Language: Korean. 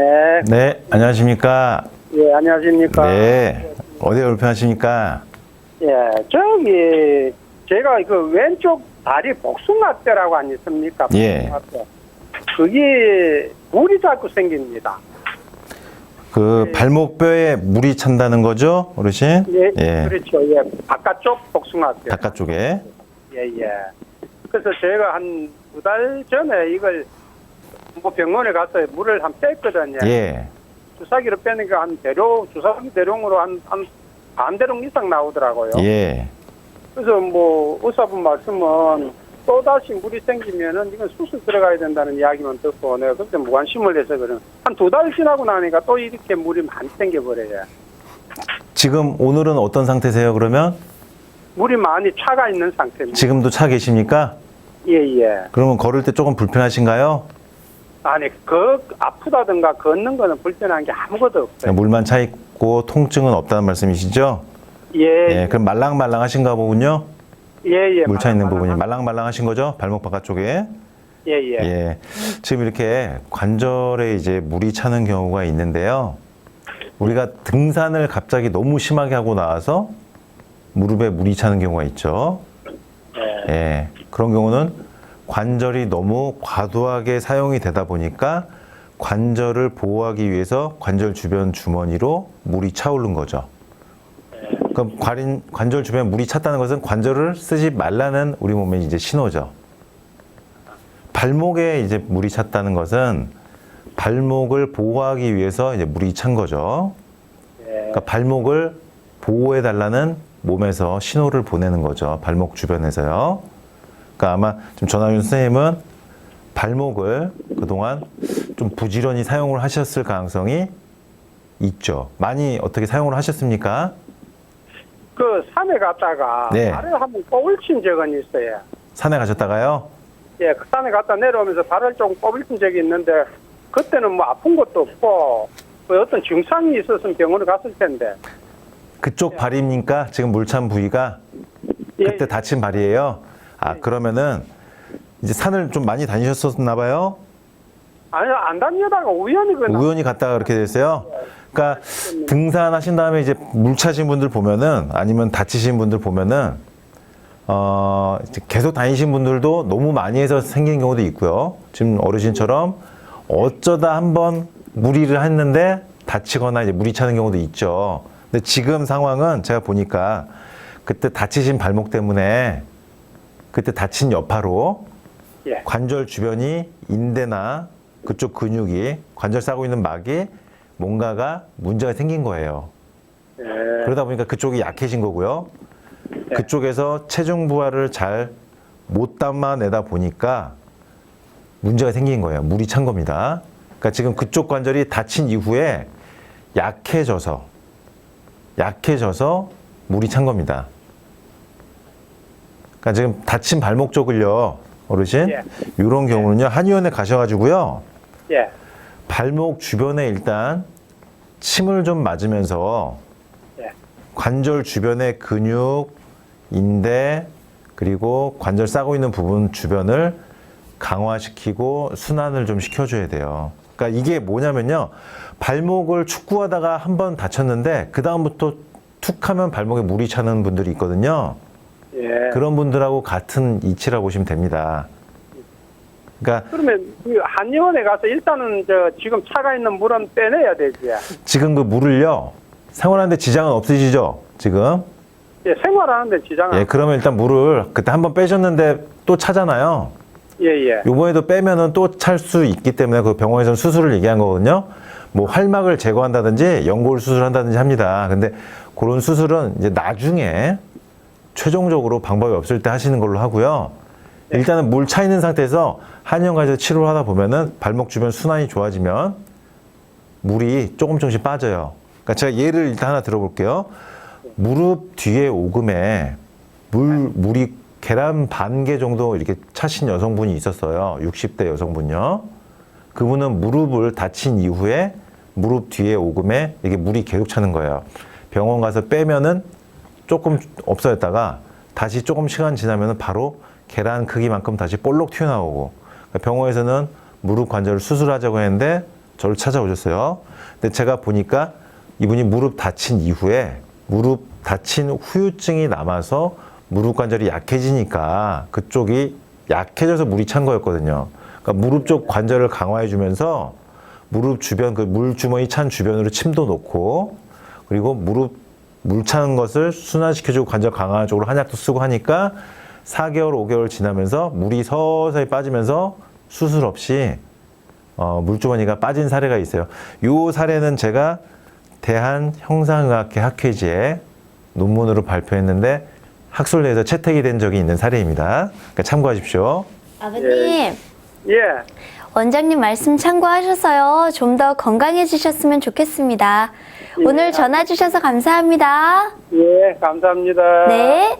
네, 네, 안녕하십니까. 예, 안녕하십니까. 네, 어디에 불편하십니까? 예, 저기, 제가 그 왼쪽 다리 복숭아뼈라고 안 있습니까? 예. 복숭아뼈. 그게 물이 자꾸 생깁니다. 그 발목뼈에 물이 찬다는 거죠, 어르신? 예, 예, 그렇죠. 예, 바깥쪽 복숭아뼈. 바깥쪽에. 예, 예. 그래서 제가 한 두 달 전에 이걸 뭐 병원에 가서 물을 한 뺐거든요. 예, 주사기로 빼니까 한 대룡, 주사기 대룡으로 한, 한 반대룡 이상 나오더라고요. 예. 그래서 뭐 의사분 말씀은 또 다시 물이 생기면은 이건 수술 들어가야 된다는 이야기만 듣고 내가 그때 무관심을 해서 그런 한두 달 지나고 나니까 또 이렇게 물이 많이 생겨버려요. 지금 오늘은 어떤 상태세요, 그러면? 물이 많이 차가 있는 상태입니다. 지금도 차 계십니까? 예 예. 그러면 걸을 때 조금 불편하신가요? 아니 그 아프다든가 걷는 거는 불편한 게 아무것도 없어요. 물만 차 있고 통증은 없다는 말씀이시죠? 예. 예, 그럼 말랑말랑 하신가 보군요? 예 예. 물 차 있는 부분이 말랑말랑 하신 거죠? 발목 바깥쪽에? 예 예. 예. 지금 이렇게 관절에 이제 물이 차는 경우가 있는데요. 우리가 등산을 갑자기 너무 심하게 하고 나와서 무릎에 물이 차는 경우가 있죠. 예. 예. 그런 경우는 관절이 너무 과도하게 사용이 되다 보니까 관절을 보호하기 위해서 관절 주변 주머니로 물이 차오른 거죠. 그럼 관인, 관절 주변에 물이 찼다는 것은 관절을 쓰지 말라는 우리 몸의 이제 신호죠. 발목에 이제 물이 찼다는 것은 발목을 보호하기 위해서 이제 물이 찬 거죠. 예. 그러니까 발목을 보호해 달라는 몸에서 신호를 보내는 거죠. 발목 주변에서요. 그러니까 아마 지금 전화윤 선생님은 발목을 그동안 좀 부지런히 사용을 하셨을 가능성이 있죠. 많이 어떻게 사용을 하셨습니까? 그 산에 갔다가 네. 발을 한번 꼬불 친 적은 있어요. 산에 가셨다가요? 예, 그 산에 갔다 내려오면서 발을 좀 꼬불친 적이 있는데 그때는 뭐 아픈 것도 없고 뭐 어떤 증상이 있었으면 병원에 갔을 텐데. 그쪽 발입니까? 지금 물찬 부위가? 예, 그때 다친 발이에요? 아, 네. 그러면은 이제 산을 좀 많이 다니셨었나 봐요? 아니 안 다니다가 우연히 그 나- 우연히 갔다가 그렇게 됐어요? 그러니까 등산하신 다음에 이제 물 차신 분들 보면은 아니면 다치신 분들 보면은 어 계속 다니신 분들도 너무 많이 해서 생긴 경우도 있고요. 지금 어르신처럼 어쩌다 한번 무리를 했는데 다치거나 이제 물이 차는 경우도 있죠. 근데 지금 상황은 제가 보니까 그때 다치신 발목 때문에 그때 다친 여파로 예. 관절 주변이 인대나 그쪽 근육이 관절 싸고 있는 막이 뭔가가 문제가 생긴 거예요. 예. 그러다 보니까 그쪽이 약해진 거고요. 그쪽에서 체중 부하를 잘 못 담아내다 보니까 문제가 생긴 거예요. 물이 찬 겁니다. 그러니까 지금 그쪽 관절이 다친 이후에 약해져서 약해져서 물이 찬 겁니다. 그러니까 지금 다친 발목 쪽을요, 어르신, 예. 이런 경우는요 한의원에 가셔가지고요. 예. 발목 주변에 일단 침을 좀 맞으면서 예. 관절 주변의 근육, 인대, 그리고 관절 싸고 있는 부분 주변을 강화시키고 순환을 좀 시켜줘야 돼요. 그러니까 이게 뭐냐면요. 발목을 축구하다가 한 번 다쳤는데, 그다음부터 툭 하면 발목에 물이 차는 분들이 있거든요. 예. 그런 분들하고 같은 이치라고 보시면 됩니다. 그러니까 그러면 그 한의원에 가서 일단은 저 지금 차가 있는 물은 빼내야 되지. 지금 그 물을요, 생활하는데 지장은 없으시죠? 지금? 예, 생활하는데 지장. 예, 은 그러면 일단 물을 그때 한번 빼셨는데 또 차잖아요. 예, 예. 요번에도 빼면은 또 찰 수 있기 때문에 그 병원에서는 수술을 얘기한 거거든요. 뭐 활막을 제거한다든지 연골 수술한다든지 합니다. 근데 그런 수술은 이제 나중에 최종적으로 방법이 없을 때 하시는 걸로 하고요. 일단은 물 차 있는 상태에서 한의원 가서 치료를 하다 보면은 발목 주변 순환이 좋아지면 물이 조금 조금씩 빠져요. 그러니까 제가 예를 일단 하나 들어볼게요. 무릎 뒤에 오금에 물, 물이 계란 반 개 정도 이렇게 차신 여성분이 있었어요. 60대 여성분요. 그분은 무릎을 다친 이후에 무릎 뒤에 오금에 이게 물이 계속 차는 거예요. 병원 가서 빼면은 조금 없어졌다가 다시 조금 시간 지나면은 바로 계란 크기만큼 다시 볼록 튀어나오고 그러니까 병원에서는 무릎 관절을 수술하자고 했는데 저를 찾아오셨어요. 근데 제가 보니까 이분이 무릎 다친 이후에 무릎 다친 후유증이 남아서 무릎 관절이 약해지니까 그쪽이 약해져서 물이 찬 거였거든요. 그러니까 무릎 쪽 관절을 강화해 주면서 무릎 주변 그 물주머니 찬 주변으로 침도 놓고 그리고 무릎 물 차는 것을 순환시켜주고 관절 강화 쪽으로 한약도 쓰고 하니까 4개월, 5개월 지나면서 물이 서서히 빠지면서 수술 없이 어, 물주머니가 빠진 사례가 있어요. 이 사례는 제가 대한 형상의학회 학회지에 논문으로 발표했는데 학술 내에서 채택이 된 적이 있는 사례입니다. 그러니까 참고하십시오. 아버님, 예. 원장님 말씀 참고하셔서요. 좀 더 건강해지셨으면 좋겠습니다. 예. 오늘 전화 주셔서 감사합니다. 예, 감사합니다. 네.